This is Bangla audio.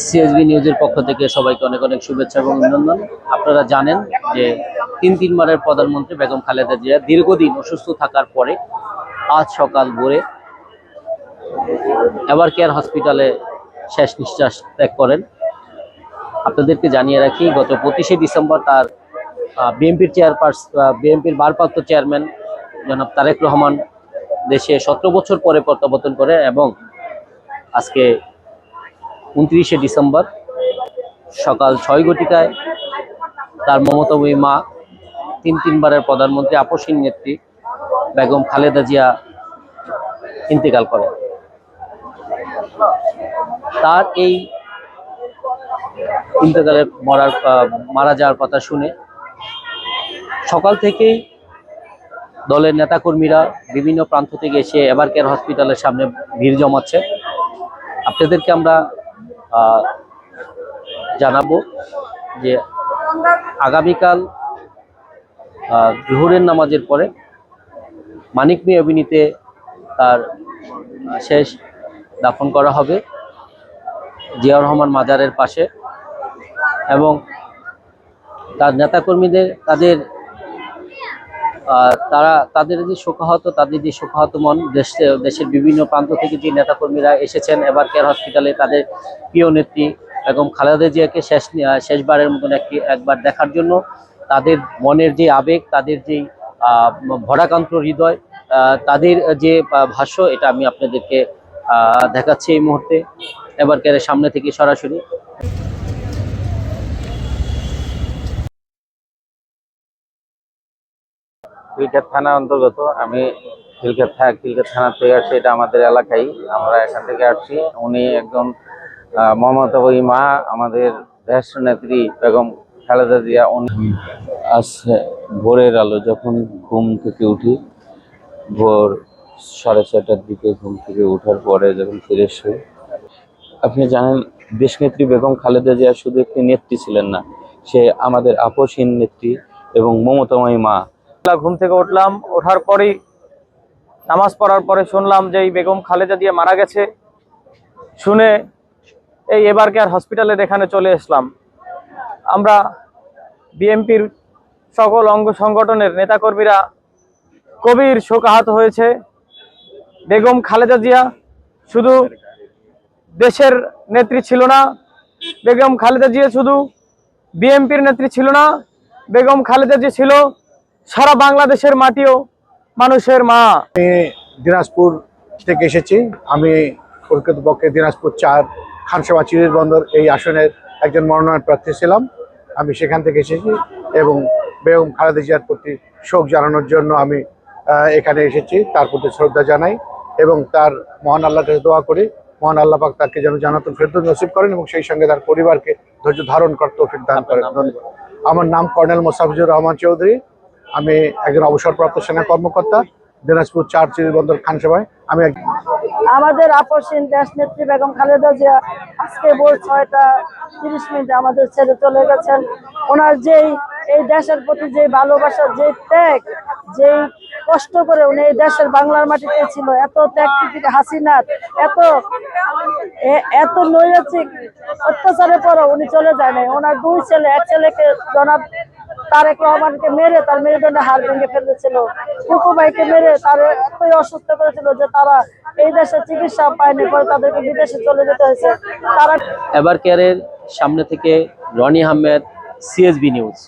সিএসবি নিউজের পক্ষ থেকে সবাইকে অনেক অনেক শুভেচ্ছা এবং অভিনন্দন। আপনারা জানেন যে তিন তিনবারের প্রধানমন্ত্রী বেগম খালেদা জিয়া দীর্ঘদিন অসুস্থ থাকার পরে আজ সকাল ভোরে এভার কেয়ার হসপিটালে শেষ নিঃশ্বাস ত্যাগ করেন। আপনাদেরকে জানিয়ে রাখি, গত পঁচিশে ডিসেম্বর তার বিএনপির চেয়ারপারসন বিএনপির ভারপ্রাপ্ত চেয়ারম্যান জনাব তারেক রহমান দেশে সতেরো বছর পরে প্রত্যাবর্তন করে এবং আজকে উনত্রিশে ডিসেম্বর সকাল ছয় ঘটিকায় তার মমতাময়ী মা, তিন তিনবারের প্রধানমন্ত্রী, আপসীন নেত্রী বেগম খালেদা জিয়া ইন্তেকাল করে তার এই ইন্তেকালে মরার মারা যাওয়ার কথা শুনে সকাল থেকেই দলের নেতাকর্মীরা বিভিন্ন প্রান্ত থেকে এসে এভার কেয়ার হসপিটালের সামনে ভিড় জমাচ্ছে। আপনাদেরকে আমরা জানাব যে আগামীকাল জোহরের নামাজের পরে মানিক মিয়া অভিনীতে তার শেষ দাফন করা হবে জিয়াউর রহমান মাজারের পাশে এবং তার নেতাকর্মীদের, তাদের তারা, তাদের যে শোকাহত, তাদের যে শোকাহত মন, দেশে, দেশের বিভিন্ন প্রান্ত থেকে যে নেতাকর্মীরা এসেছেন, এবার কেয়ার হসপিটালে তাদের প্রিয় নেত্রী এবং খালেদা জিয়াকে শেষ শেষবারের মতন একটি, একবার দেখার জন্য তাদের মনের যে আবেগ, তাদের যে ভরাকান্ত হৃদয় তাদের যে ভাষ্য, এটা আমি আপনাদেরকে দেখাচ্ছি এই মুহূর্তে। এবার কেয়ারের সামনে থেকে সরাসরি। খিলক্ষেত থানা অন্তর্গত। আমি খিলক্ষেত থানা থানা থেকে আসছি এটা আমাদের এলাকায়। আমরা এখান থেকে আসছি। উনি একজন আহ, মমতাবয়ী মা আমাদের দেশ নেত্রী বেগম খালেদা জিয়া উনি আজ ভোরের আলো যখন ঘুম থেকে উঠি ভোর সাড়ে ছটার দিকে ঘুম থেকে ওঠার পরে যখন ফিরে শুই আপনি জানেন দেশনেত্রী বেগম খালেদা জিয়া শুধু একটি নেত্রী ছিলেন না সে আমাদের আপসহীন নেত্রী এবং মমতাময়ী মা ঘুম থেকে উঠলাম, ওঠার পরেই, নামাজ পড়ার পরে শুনলাম যে এই বেগম খালেদা দিয়ে মারা গেছে। শুনে এই এবার কেয়ার হসপিটালের এখানে চলে আসলাম। আমরা বিএমপির সকল অঙ্গ সংগঠনের নেতাকর্মীরা কবির শোকাহত হয়েছে। বেগম খালেদা জিয়া শুধু দেশের নেত্রী ছিল না, বেগম খালেদা জিয়া শুধু বিএমপির নেত্রী ছিল না, বেগম খালেদা জি ছিল সারা বাংলাদেশের মাটিও মানুষের মা। আমি দিনাজপুর থেকে এসেছি। আমি প্রকৃতপক্ষে দিনাজপুর চার খানসামা চিরির বন্দর এই আসনের একজন মনোনয়ন প্রার্থী ছিলাম। আমি সেখান থেকে এসেছি এবং বেগম খালেদা জিয়ার প্রতি শোক জানানোর জন্য আমি এখানে এসেছি। তার প্রতি শ্রদ্ধা জানাই এবং তার মহান আল্লাহর কাছে দোয়া করি। মহান আল্লাহ পাক তাকে যেন জানাতুল ফেরদৌস নসিব করেন এবং সেই সঙ্গে তার পরিবারকে ধৈর্য ধারণ করতে তৌফিক দান করেন। আমার নাম কর্নেল মোসাফিজুর রহমান চৌধুরী। আমি একজন অবসরপ্রাপ্ত সেনা কর্মকর্তা, দিনাজপুর চার চিরিবন্দর খানসভায় আমি আমাদের আপসীন দেশ নেত্রী বেগম খালেদা জিয়া আজকে ভোর ছয়টা তিরিশ মিনিটে আমাদের ছেড়ে চলে গেছেন। ওনার যেই, এই দেশের প্রতি যে ভালোবাসা যে ত্যাগ, যেই কষ্ট করে উনি এই দেশের বাংলার মাটিতে ছিল, এত ত্যাগ থেকে হাসিনার, এত এত নৈরাচিক অত্যাচারের পরও উনি চলে যায় নাই। ওনার দুই ছেলে, এক ছেলেকে জনাব তারেক রহমানকে মেরে তার মেরুদণ্ডে হার ভেঙে ফেলেছিল। কুকু ভাইকে মেরে তার এতই অসুস্থ করেছিল যে তারা এই দেশে চিকিৎসা পায়নি, পরে তাদেরকে বিদেশে চলে যেতে হয়েছে। তারা এবার কেয়ারের সামনে থেকে রনি আহমেদ সিএসবি নিউজ